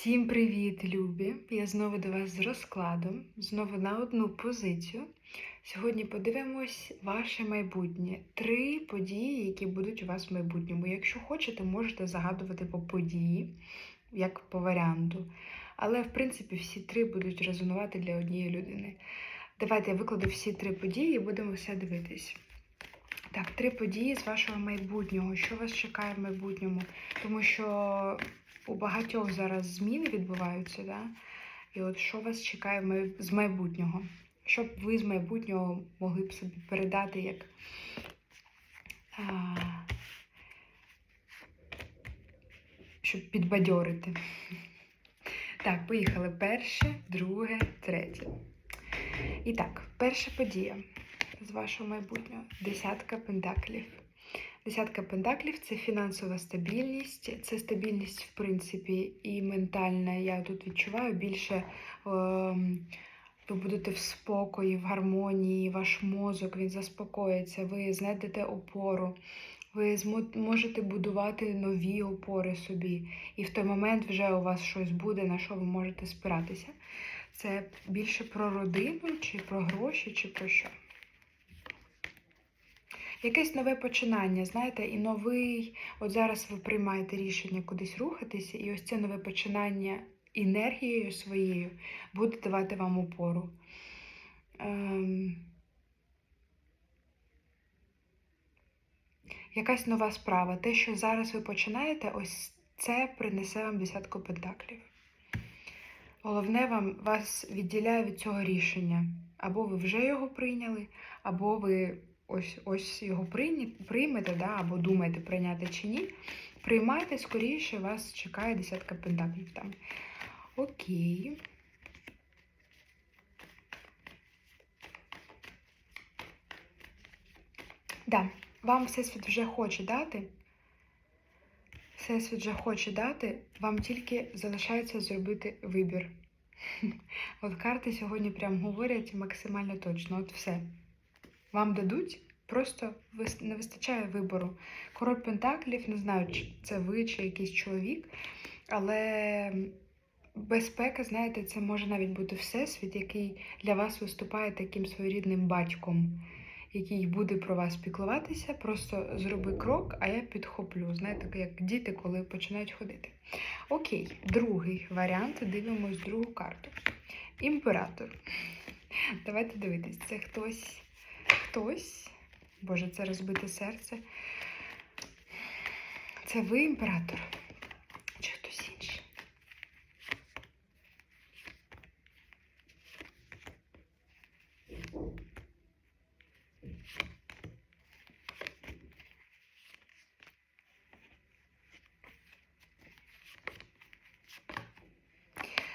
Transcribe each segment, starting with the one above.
Всім привіт, любі! Я знову до вас з розкладом, знову на одну позицію. Сьогодні подивимось ваше майбутнє. Три події, які будуть у вас в майбутньому. Якщо хочете, можете загадувати по події, як по варіанту. Але, в принципі, всі три будуть резонувати для однієї людини. Давайте я викладу всі три події і будемо все дивитись. Так, три події з вашого майбутнього. Що вас чекає в майбутньому? Тому що у багатьох зараз зміни відбуваються, да? і от що вас чекає з майбутнього? Що б ви з майбутнього могли б собі передати як. А, щоб підбадьорити. Так, поїхали. Перше, друге, третє. І так, перша подія з вашого майбутнього. Десятка пентаклів. Десятка пентаклів це фінансова стабільність, це стабільність, в принципі, і ментальна. Я тут відчуваю більше. ем, ви будете в спокої, в гармонії, ваш мозок він заспокоїться, ви знайдете опору, ви змо- можете будувати нові опори собі. І в той момент вже у вас щось буде, на що ви можете спиратися. Це більше про родину, чи про гроші, чи про що. Якесь нове починання, знаєте, і новий. От зараз ви приймаєте рішення кудись рухатися, і ось це нове починання енергією своєю буде давати вам опору. Ем... Якась нова справа. Те, що зараз ви починаєте, ось це принесе вам десятку пентаклів. Головне вам вас відділяє від цього рішення. Або ви вже його прийняли, або ви ось ось його приймете, да, або думаєте прийняти чи ні. Приймайте скоріше, вас чекає десятка пентаклів там. Окей. Да, вам Всесвіт вже хоче дати. Всесвіт вже хоче дати, вам тільки залишається зробити вибір. От карти сьогодні прям говорять максимально точно. От все. Вам дадуть, просто не вистачає вибору. Король Пентаклів, не знаю, чи це ви чи якийсь чоловік, але безпека, знаєте, це може навіть бути всесвіт, який для вас виступає таким своєрідним батьком, який буде про вас піклуватися. Просто зроби крок, а я підхоплю. Знаєте, як діти, коли починають ходити. Окей, другий варіант. Дивимось другу карту. Імператор. Давайте дивитись, це хтось. Хтось. Боже, це розбите серце. Це ви імператор? Чи хтось інший?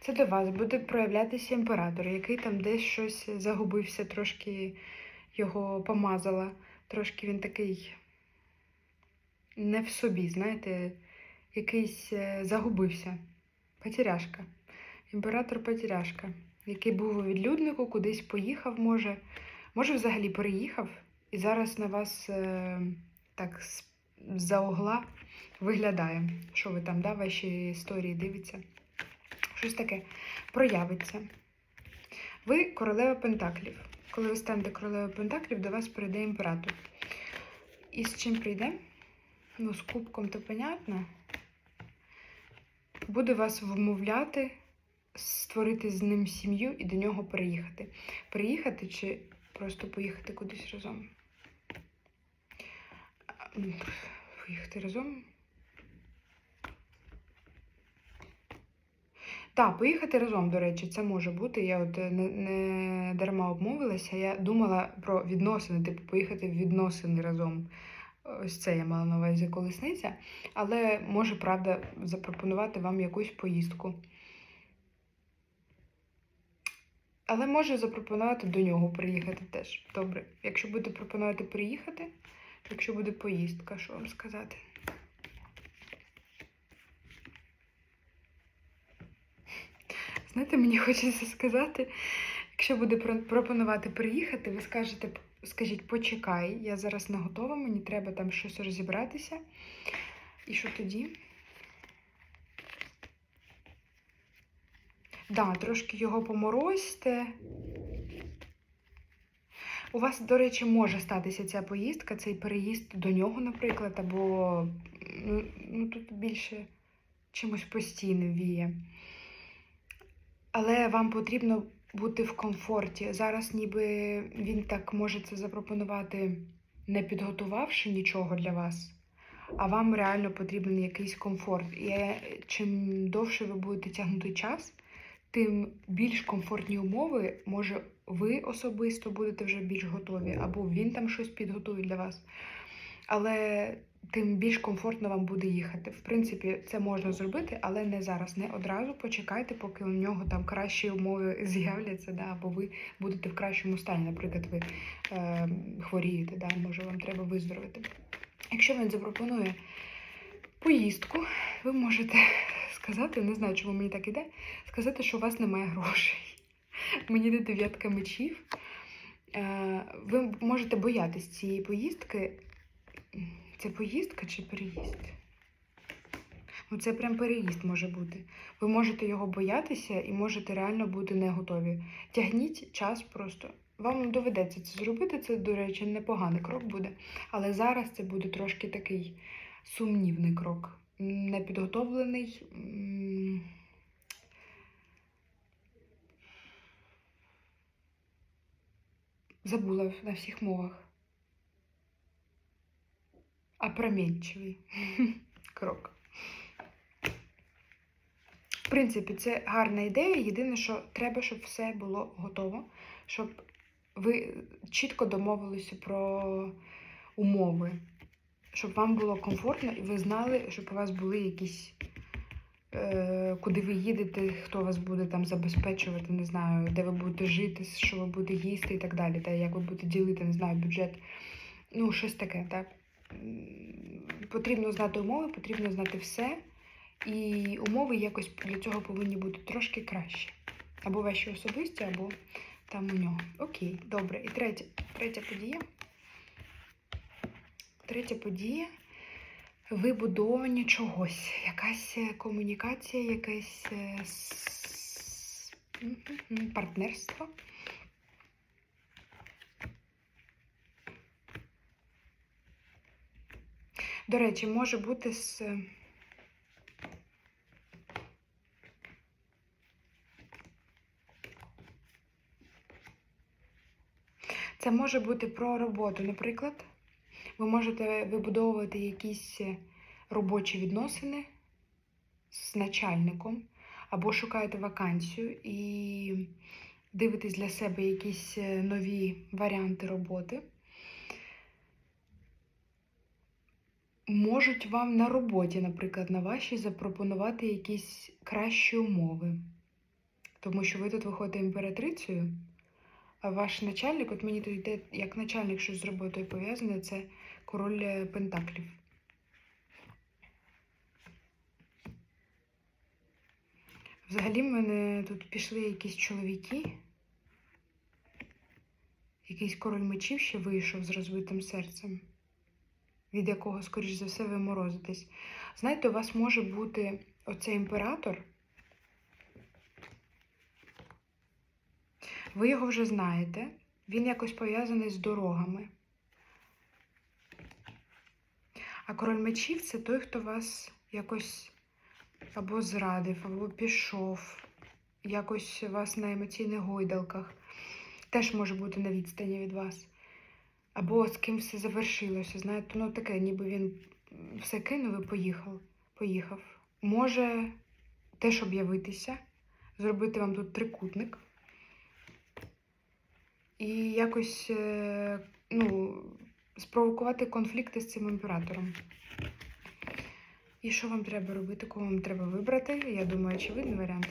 Це до вас буде проявлятися імператор, який там десь щось загубився, трошки його помазала. Трошки він такий не в собі, знаєте, якийсь е, загубився. Потеряшка. Імператор Потеряшка, який був у відлюднику, кудись поїхав, може. Може, взагалі переїхав, і зараз на вас е, так з-за угла виглядає. Що ви там, да, ваші історії дивиться? Щось таке проявиться. Ви королева Пентаклів. Коли ви станете королевою Пентаклів, до вас прийде імператор. І з чим прийде? Ну, з кубком то понятно. Буде вас вмовляти, створити з ним сім'ю і до нього переїхати. Переїхати чи просто поїхати кудись разом? Поїхати разом. Так, поїхати разом, до речі, це може бути. Я от е, не, не дарма обмовилася. Я думала про відносини, типу поїхати в відносини разом. Ось це я мала на увазі колесниця. Але може, правда, запропонувати вам якусь поїздку. Але може запропонувати до нього приїхати теж. Добре. Якщо буде пропонувати приїхати, якщо буде поїздка, що вам сказати? Знаєте, мені хочеться сказати, якщо буде пропонувати приїхати, ви скажете, скажіть, почекай, я зараз не готова, мені треба там щось розібратися. І що тоді? Да, трошки його поморозьте. У вас, до речі, може статися ця поїздка, цей переїзд до нього, наприклад, або ну, тут більше чимось постійним віє. Але вам потрібно бути в комфорті. Зараз ніби він так може це запропонувати, не підготувавши нічого для вас, а вам реально потрібен якийсь комфорт. І е, чим довше ви будете тягнути час, тим більш комфортні умови, може, ви особисто будете вже більш готові, або він там щось підготує для вас. Але тим більш комфортно вам буде їхати. В принципі, це можна зробити, але не зараз. Не одразу почекайте, поки у нього там кращі умови з'являться, да, або ви будете в кращому стані. Наприклад, ви е, хворієте, да, може вам треба виздоровити. Якщо він запропонує поїздку, ви можете сказати, не знаю, чому мені так іде, сказати, що у вас немає грошей. Мені йде дев'ятка мечів. Е, Ви можете боятись цієї поїздки. Це поїздка чи переїзд? Ну, це прям переїзд може бути. Ви можете його боятися і можете реально бути не готові. Тягніть час просто. Вам доведеться це зробити. Це, до речі, непоганий крок буде. Але зараз це буде трошки такий сумнівний крок. Непідготовлений. Забула на всіх мовах. Опрометчивий крок. В принципі, це гарна ідея. Єдине, що треба, щоб все було готово, щоб ви чітко домовилися про умови, щоб вам було комфортно і ви знали, щоб у вас були якісь, е, куди ви їдете, хто вас буде там забезпечувати, не знаю, де ви будете жити, що ви будете їсти і так далі, та як ви будете ділити, не знаю, бюджет. Ну, щось таке, так. Потрібно знати умови, потрібно знати все. І умови якось для цього повинні бути трошки краще. Або ваші особисті, або там у нього. Окей, добре. І третя, третя подія. Третя подія вибудовування чогось. Якась е, комунікація, якесь е, партнерство. До речі, може бути з. Це може бути про роботу. Наприклад, ви можете вибудовувати якісь е, робочі відносини з начальником, або шукаєте вакансію і дивитесь для себе якісь е, нові варіанти роботи. Можуть вам на роботі, наприклад, на вашій запропонувати якісь кращі умови. Тому що ви тут виходите імператрицею, а ваш начальник, от мені тут йде як начальник щось з роботою пов'язане, це король е, Пентаклів. Взагалі, в мене тут пішли якісь чоловіки. Якийсь король мечів ще вийшов з розбитим серцем, від якого, скоріш за все, ви морозитесь. Знаєте, у вас може бути оцей імператор. Ви його вже знаєте, він якось пов'язаний з дорогами. А король мечів це той, хто вас якось або зрадив, або пішов, якось вас на емоційних гойдалках. Теж може бути на відстані від вас. Або з ким все завершилося. Знаєте, ну таке, ніби він все кинув і поїхав. поїхав. Може теж об'явитися, зробити вам тут трикутник. І якось е, ну, спровокувати конфлікти з цим імператором. І що вам треба робити? Кого вам треба вибрати? Я думаю, очевидний варіант.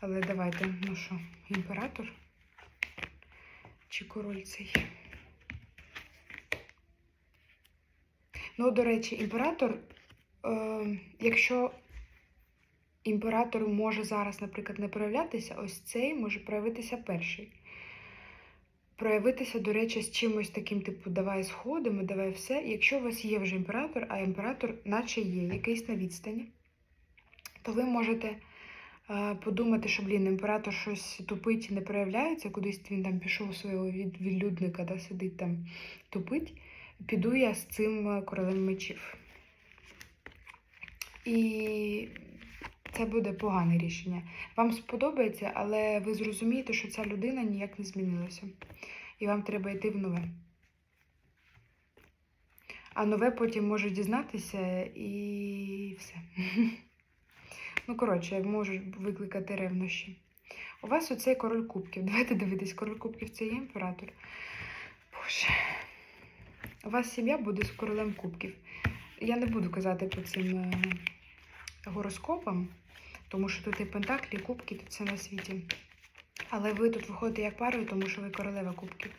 Але давайте, ну що, імператор чи король цей? Ну, до речі, імператор, е, якщо імператор може зараз, наприклад, не проявлятися, ось цей може проявитися перший. Проявитися, до речі, з чимось таким, типу, давай сходимо, давай все. Якщо у вас є вже імператор, а імператор, наче є, якийсь на відстані, то ви можете е, подумати, що, блін, імператор щось тупить і не проявляється, кудись він там пішов свого від, відлюдника, да, сидить там тупить, піду я з цим е, королем мечів. І це буде погане рішення. Вам сподобається, але ви зрозумієте, що ця людина ніяк не змінилася. І вам треба йти в нове. А нове потім може дізнатися і все. Ну, коротше, можуть викликати ревнощі. У вас оцей король кубків. Давайте дивитись, король кубків це є імператор. Боже. У вас сім'я буде з королем кубків. Я не буду казати по цим е, гороскопам, тому що тут і пентаклі, і кубки, тут все на світі. Але ви тут виходите як парою, тому що ви королева кубків.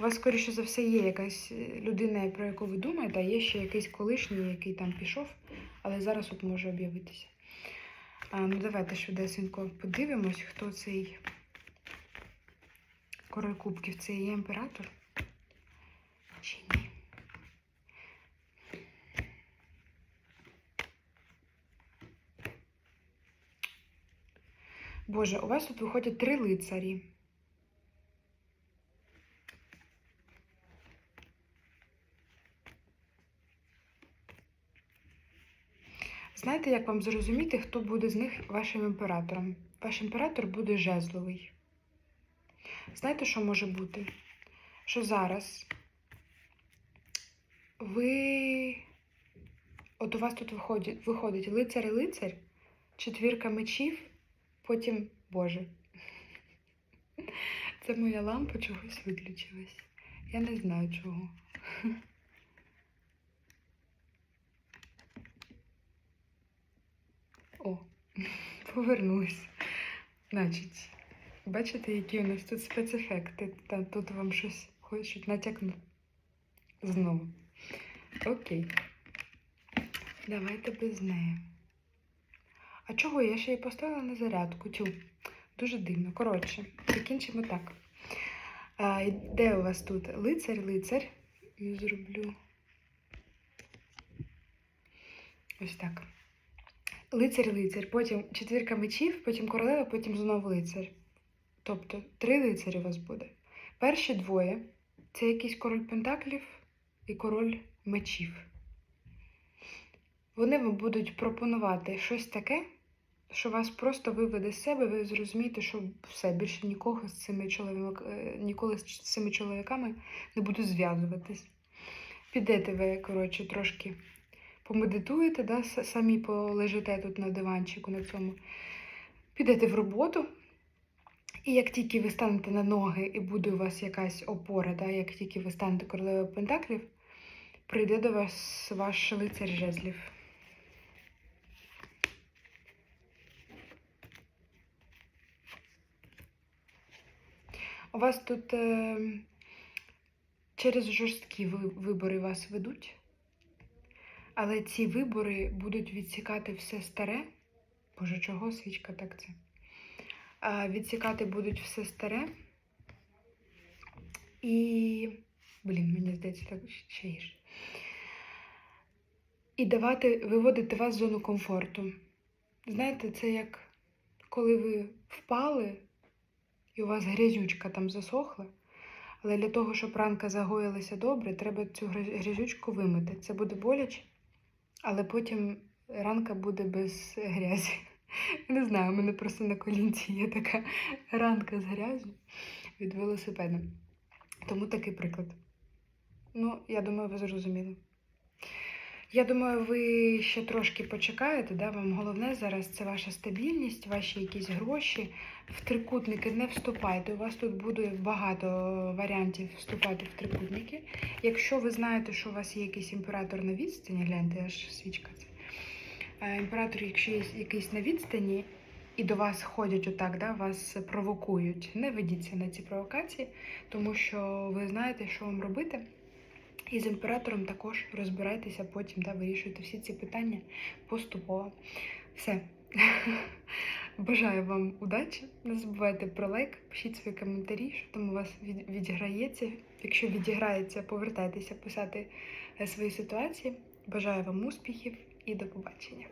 У вас, скоріше за все, є якась е, людина, про яку ви думаєте, а є ще якийсь колишній, який там пішов, але зараз от може об'явитися. Ну, давайте швидесенько подивимось, хто цей король кубків. Це є імператор? Чи ні? Боже, у вас тут виходять три лицарі. Знаєте, як вам зрозуміти, хто буде з них вашим імператором? Ваш імператор буде жезловий. Знаєте, що може бути? Що зараз ви. От у вас тут виходить, виходить лицар і лицар, четвірка мечів, потім Боже. Це моя лампа чогось виключилась. Я не знаю чого. О, повернулась. Значить, бачите, які у нас тут спецефекти. Та тут вам щось хочуть натякнути. Знову. Окей. Давайте без неї. А чого? Я ще й поставила на зарядку. Тю. Дуже дивно. Коротше, закінчимо так. А, де у вас тут лицар, лицар? Я зроблю. Ось так. Лицар, лицар, потім четвірка мечів, потім королева, потім знову лицар. Тобто три лицарі у вас буде. Перші двоє це якийсь король пентаклів і король мечів. Вони вам будуть пропонувати щось таке, що вас просто виведе з себе, ви зрозумієте, що все, більше нікого з цими чоловік... е, ніколи з цими чоловіками не буду зв'язуватись. Підете ви, коротше, трошки помедитуєте, да, самі полежите тут на диванчику на цьому, підете в роботу. І як тільки ви станете на ноги і буде у вас якась опора, да, як тільки ви станете королевою пентаклів, прийде до вас ваш лицар жезлів. У вас тут е, через жорсткі вибори вас ведуть, але ці вибори будуть відсікати все старе. Боже, чого свічка так це? А, відсікати будуть все старе. І, блін, мені здається, так ще гірше. І давати, виводити вас з зону комфорту. Знаєте, це як коли ви впали, і у вас грязючка там засохла. Але для того, щоб ранка загоїлася добре, треба цю грязючку вимити. Це буде боляче, але потім ранка буде без грязі. Не знаю, у мене просто на колінці є така ранка з грязю від велосипеда. Тому такий приклад. Ну, я думаю, ви зрозуміли. Я думаю, ви ще трошки почекаєте. Да? Вам головне зараз це ваша стабільність, ваші якісь гроші. В трикутники не вступайте. У вас тут буде багато варіантів вступати в трикутники. Якщо ви знаєте, що у вас є якийсь імператор на відстані, гляньте, аж свічка це. Е, Імператор, якщо є якийсь на відстані, і до вас ходять отак, да, вас провокують, не ведіться на ці провокації, тому що ви знаєте, що вам робити. І з імператором також розбирайтеся потім, да, вирішуйте всі ці питання поступово. Все. Бажаю вам удачі. Не забувайте про лайк, пишіть свої коментарі, що там у вас відіграється. Якщо відіграється, повертайтеся писати е, свої ситуації. Бажаю вам успіхів і до побачення.